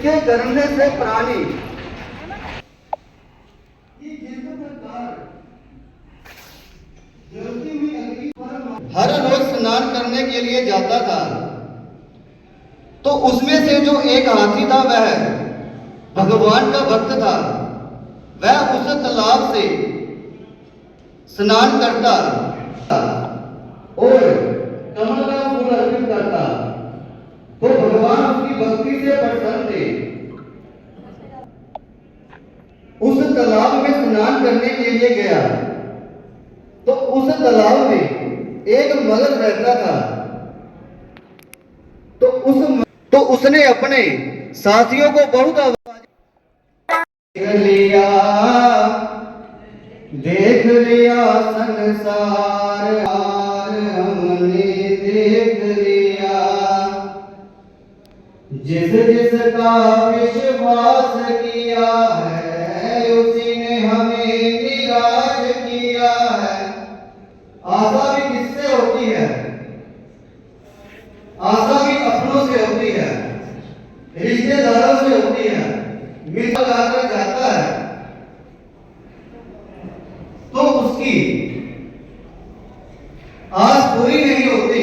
से प्राणी। हर रोज स्नान करने के लिए जाता था। तो उसमें से जो एक हाथी था वह भगवान का भक्त था। वह उस तालाब से स्नान करता। और कमल का फूल अर्पित करता तो भगवान उसकी भक्ति से प्रसन्न थे उस तालाब में स्नान करने के लिए गया। तो उस तालाब में एक मगध रहता था। तो उस तो उसने अपने साथियों को बहुत आवाज़ लिया, देख लिया संसार। जिस विश्वास किया है, उसी ने हमें निराश किया है। आशा भी किससे होती है? आशा भी अपनों से होती है, रिश्तेदारों से होती है मिल लगाकर जाता है। तो उसकी आस पूरी नहीं होती।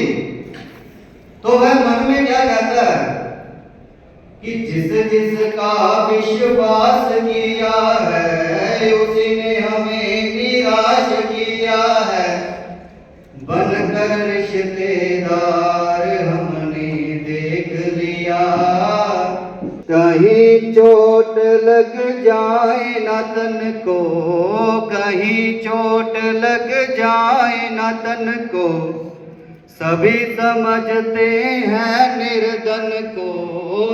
तो वह मन में क्या कहता है? कि जिस जिसका विश्वास किया है उसी ने हमें निराश किया है बनकर रिश्तेदार हमने देख लिया कहीं चोट लग जाए न तन को कहीं चोट लग जाए न तन को सभी समझते हैं निर्धन को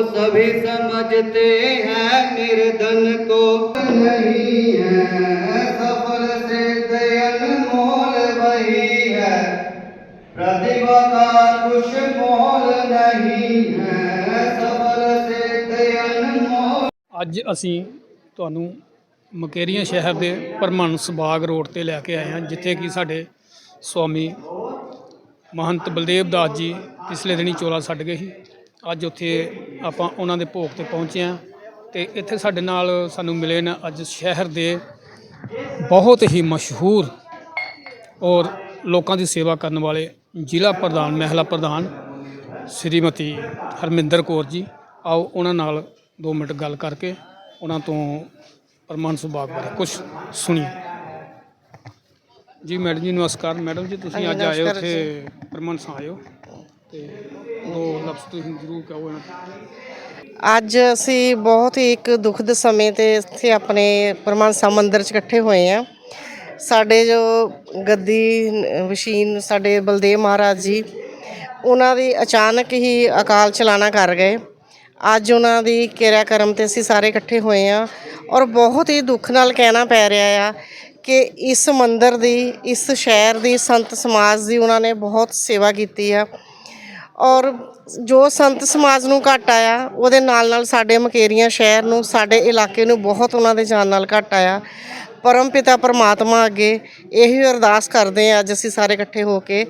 सभी समझते हैं निर्धन को नहीं है सफल से अनमोल वही है प्रतिभा का कुछ मोल नहीं है सफल से अनमोल ਅੱਜ ਅਸੀਂ ਤੁਹਾਨੂੰ ਮਕੇਰੀਆਂ ਸ਼ਹਿਰ ਦੇ ਪਰਮਹੰਸ ਬਾਗ ਰੋਡ ਤੇ ਲੈ ਕੇ ਆਏ ਹਾਂ ਜਿੱਥੇ ਕਿ ਸਾਡੇ ਸਵਾਮੀ ਮਹੰਤ ਬਲਦੇਵ ਦਾਸ ਜੀ ਪਿਛਲੇ ਦਿਨੀ ਚੋਲਾ ਛੱਡ ਗਏ ਸੀ। ਅੱਜ ਉੱਥੇ ਆਪਾਂ ਉਹਨਾਂ ਦੇ ਭੋਗ ਤੇ ਪਹੁੰਚੇ ਹਾਂ ਤੇ ਇੱਥੇ ਸਾਡੇ ਨਾਲ ਸਾਨੂੰ ਮਿਲੇ ਨੇ ਅੱਜ ਸ਼ਹਿਰ ਦੇ ਬਹੁਤ ਹੀ ਮਸ਼ਹੂਰ ਔਰ ਲੋਕਾਂ ਦੀ ਸੇਵਾ ਕਰਨ ਵਾਲੇ ਜ਼ਿਲ੍ਹਾ ਪ੍ਰਧਾਨ, ਮਹਿਲਾ ਪ੍ਰਧਾਨ ਸ਼੍ਰੀਮਤੀ ਹਰਮਿੰਦਰ ਕੌਰ ਜੀ। ਆਓ ਉਹਨਾਂ ਨਾਲ 2 ਮਿੰਟ ਗੱਲ ਕਰਕੇ ਉਹਨਾਂ ਤੋਂ ਪਰਮਾਨ ਸੁਭਾਗ ਬਾਰੇ ਕੁਝ ਸੁਣੀਏ। ਜੀ ਮੈਡਮ ਜੀ ਨਮਸਕਾਰ। ਮੈਡਮ ਜੀ ਤੁਸੀਂ ਅੱਜ ਆਏ ਹੋ ਉੱਥੇ ਪਰਮਾਨ ਸਾਂ ਆਏ ਹੋ ਤੇ ਦੋ ਲਫ਼ਜ਼ ਤੁਸੀਂ ਜ਼ਰੂਰ ਕਹੋ ਇਹਨਾਂ। ਅੱਜ ਅਸੀਂ ਬਹੁਤ ਹੀ ਇੱਕ ਦੁਖਦ ਸਮੇਂ ਤੇ ਇੱਥੇ ਆਪਣੇ ਪਰਮਾਨਸਾ ਮੰਦਿਰ 'ਚ ਇਕੱਠੇ ਹੋਏ ਆ ਸਾਡੇ ਜੋ ਗੱਦੀ ਨ- ਵਸ਼ੀਨ ਸਾਡੇ ਬਲਦੇਵ ਮਹਾਰਾਜ ਜੀ ਉਹਨਾਂ ਦੀ ਅਚਾਨਕ ਹੀ ਅਕਾਲ ਚਲਾਣਾ ਕਰ ਗਏ। ਅੱਜ ਉਹਨਾਂ ਦੀ ਕਿਰਿਆ ਕਰਮ ਤੇ ਅਸੀਂ ਸਾਰੇ ਇਕੱਠੇ ਹੋਏ ਆ ਔਰ ਬਹੁਤ ਹੀ ਦੁੱਖ ਨਾਲ ਕਹਿਣਾ ਪੈ ਰਿਹਾ ਆ ਕਿ ਇਸ ਮੰਦਿਰ ਦੀ, ਇਸ ਸ਼ਹਿਰ ਦੀ, ਸੰਤ ਸਮਾਜ ਦੀ ਉਹਨਾਂ ਨੇ ਬਹੁਤ ਸੇਵਾ ਕੀਤੀ ਆ। ਔਰ ਜੋ ਸੰਤ ਸਮਾਜ ਨੂੰ ਘੱਟ ਆਇਆ, ਉਹਦੇ ਨਾਲ ਨਾਲ ਸਾਡੇ ਮਕੇਰੀਆਂ ਸ਼ਹਿਰ ਨੂੰ, ਸਾਡੇ ਇਲਾਕੇ ਨੂੰ ਬਹੁਤ ਉਹਨਾਂ ਦੇ ਜਾਨ ਨਾਲ ਘੱਟ ਆਇਆ। ਪਰਮ ਪਿਤਾ ਪਰਮਾਤਮਾ ਅੱਗੇ ਇਹੀ ਅਰਦਾਸ ਕਰਦੇ ਆ ਅੱਜ ਅਸੀਂ ਸਾਰੇ ਇਕੱਠੇ ਹੋ ਕੇ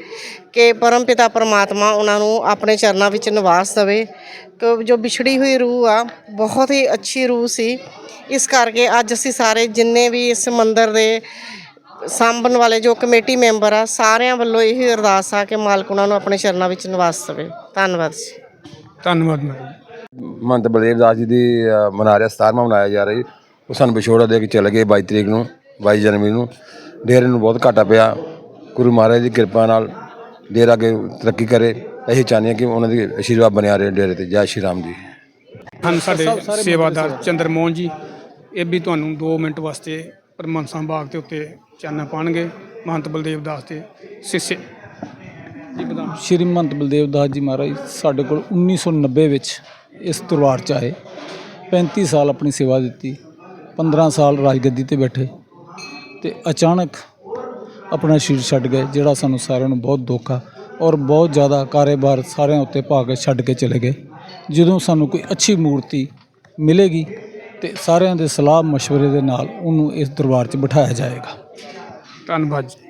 ਕਿ ਪਰਮ ਪਿਤਾ ਪਰਮਾਤਮਾ ਉਹਨਾਂ ਨੂੰ ਆਪਣੇ ਚਰਨਾਂ ਵਿੱਚ ਨਿਵਾਸ ਦੇਵੇ। ਕਿ ਜੋ ਵਿਛੜੀ ਹੋਈ ਰੂਹ ਆ ਬਹੁਤ ਹੀ ਅੱਛੀ ਰੂਹ ਸੀ। ਇਸ ਕਰਕੇ ਅੱਜ ਅਸੀਂ ਸਾਰੇ ਜਿੰਨੇ ਵੀ ਇਸ ਮੰਦਿਰ ਦੇ ਸਾਂਭਣ ਵਾਲੇ ਜੋ ਕਮੇਟੀ ਮੈਂਬਰ ਆ ਸਾਰਿਆਂ ਵੱਲੋਂ ਇਹ ਅਰਦਾਸ ਆ ਕਿ ਮਾਲਕ ਉਹਨਾਂ ਨੂੰ ਆਪਣੇ ਚਰਨਾਂ ਵਿੱਚ ਨਿਵਾਸ ਦੇਵੇ। ਧੰਨਵਾਦ ਜੀ। ਧੰਨਵਾਦ ਮੈਡਮ। ਮਹੰਤ ਬਲਦੇਵ ਦਾਸ ਜੀ ਦੀ ਅ, ਮਨਾ ਰਿਹਾ 17ਵਾਂ ਮਨਾਇਆ ਜਾ ਰਿਹਾ ਜੀ। ਉਹ ਸਾਨੂੰ ਵਿਛੋੜਾ ਦੇ ਕੇ ਚਲੇ ਗਏ 22 ਤਰੀਕ ਨੂੰ 22 ਜਨਵਰੀ ਨੂੰ। ਡੇਰੇ ਨੂੰ ਬਹੁਤ ਘਾਟਾ ਪਿਆ। ਗੁਰੂ ਮਹਾਰਾਜ ਦੀ ਕਿਰਪਾ ਨਾਲ ਡੇਰਾ ਅੱਗੇ ਤਰੱਕੀ ਕਰੇ। ਅਸੀਂ ਚਾਹੁੰਦੇ ਹਾਂ ਕਿ ਉਹਨਾਂ ਦੀ ਆਸ਼ੀਰਵਾਦ ਬਣਿਆ ਰਹੇ ਡੇਰੇ ਤੇ। ਜੈ ਸ਼੍ਰੀ ਰਾਮ ਜੀ। ਹਨ ਸਾਡੇ ਸੇਵਾਦਾਰ ਚੰਦਰ ਮੋਹਨ ਜੀ ਇਹ ਵੀ ਤੁਹਾਨੂੰ 2 ਮਿੰਟ ਵਾਸਤੇ ਪਰਮਹੰਸਾਂ ਬਾਗ ਦੇ ਉੱਤੇ ਚਾਨਣਾ ਪਾਣਗੇ। ਮਹੰਤ ਬਲਦੇਵ ਦਾਸ ਦੇ ਸਿੱਸੇ। ਜੀ ਬਤਾ ਸ਼੍ਰੀ ਮਹੰਤ ਬਲਦੇਵ ਦਾਸ ਜੀ ਮਹਾਰਾਜ ਸਾਡੇ ਕੋਲ 1990 ਵਿੱਚ ਇਸ ਦਰਬਾਰ ਚ ਆਏ 35 ਸਾਲ ਆਪਣੀ ਸੇਵਾ ਦਿੱਤੀ। 15 ਸਾਲ ਰਾਜਗੱਦੀ ਤੇ ਬੈਠੇ ਤੇ ਅਚਾਨਕ ਆਪਣਾ ਸ਼ਰੀਰ ਛੱਡ ਗਏ, ਜਿਹੜਾ ਸਾਨੂੰ ਸਾਰਿਆਂ ਨੂੰ ਬਹੁਤ ਦੁੱਖ ਆ ਔਰ ਬਹੁਤ ਜ਼ਿਆਦਾ ਕਾਰੋਬਾਰ ਸਾਰਿਆਂ ਉੱਤੇ ਪਾ ਕੇ ਛੱਡ ਕੇ ਚਲੇ ਗਏ। ਜਦੋਂ ਸਾਨੂੰ ਕੋਈ ਅੱਛੀ ਮੂਰਤੀ ਮਿਲੇਗੀ ਤੇ ਸਾਰਿਆਂ ਦੇ ਸਲਾਹ مشਵਰੇ ਦੇ ਨਾਲ ਉਹਨੂੰ ਇਸ ਦਰਬਾਰ 'ਚ ਬਿਠਾਇਆ ਜਾਏਗਾ। ਧੰਨਵਾਦ ਜੀ।